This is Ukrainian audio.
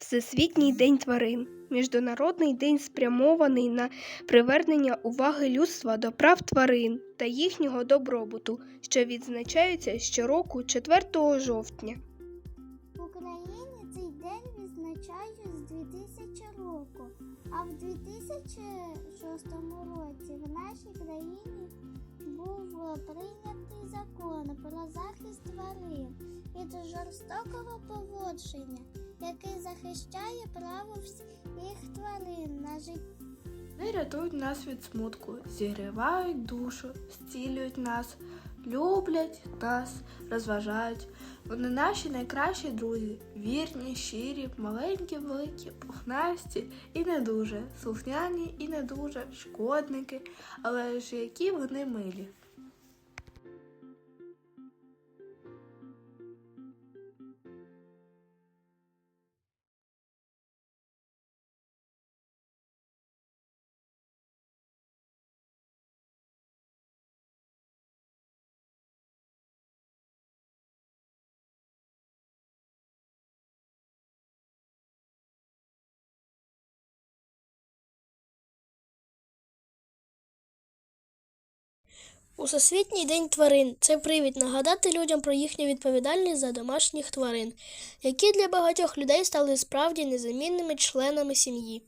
Всесвітній день тварин. Міжнародний день спрямований на привернення уваги людства до прав тварин та їхнього добробуту, що відзначається щороку 4 жовтня. В Україні цей день відзначають з 2000 року, а в 2006 році в нашій країні був прийнятий закон про захист тварин від жорстокого поводження, який захищає право всіх тварин на життя. Вони рятують нас від смутку, зігрівають душу, зцілюють нас, люблять нас, розважають. Вони наші найкращі друзі, вірні, щирі, маленькі, великі, пухнасті і не дуже, слухняні і не дуже, шкодники, але ж які вони милі. Усесвітній день тварин це привід нагадати людям про їхню відповідальність за домашніх тварин, які для багатьох людей стали справді незамінними членами сім'ї.